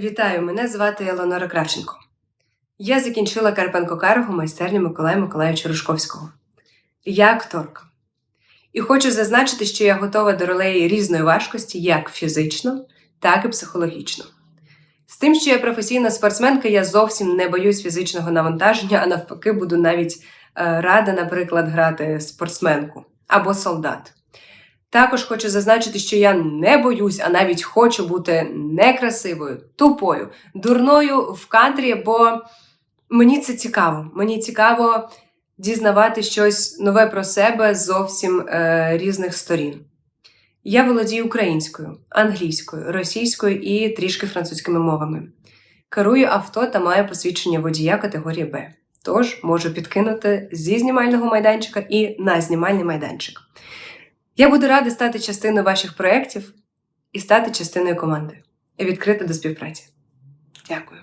Вітаю, мене звати Елонора Кравченко. Я закінчила Карпенко Карго майстерню Миколая Миколаївича Рушковського. Я акторка. І хочу зазначити, що я готова до ролей різної важкості, як фізично, так і психологічно. З тим, що я професійна спортсменка, я зовсім не боюсь фізичного навантаження, а навпаки, буду навіть е, рада, наприклад, грати спортсменку або солдат. Також хочу зазначити, що я не боюсь, а навіть хочу бути некрасивою, тупою, дурною в кадрі, бо мені це цікаво. Мені цікаво дізнавати щось нове про себе зовсім е, різних сторін. Я володію українською, англійською, російською і трішки французькими мовами. Керую авто та маю посвідчення водія категорії Б. Тож можу підкинути зі знімального майданчика і на знімальний майданчик. Я буду рада стати частиною ваших проєктів і стати частиною команди. І відкрита до співпраці. Дякую.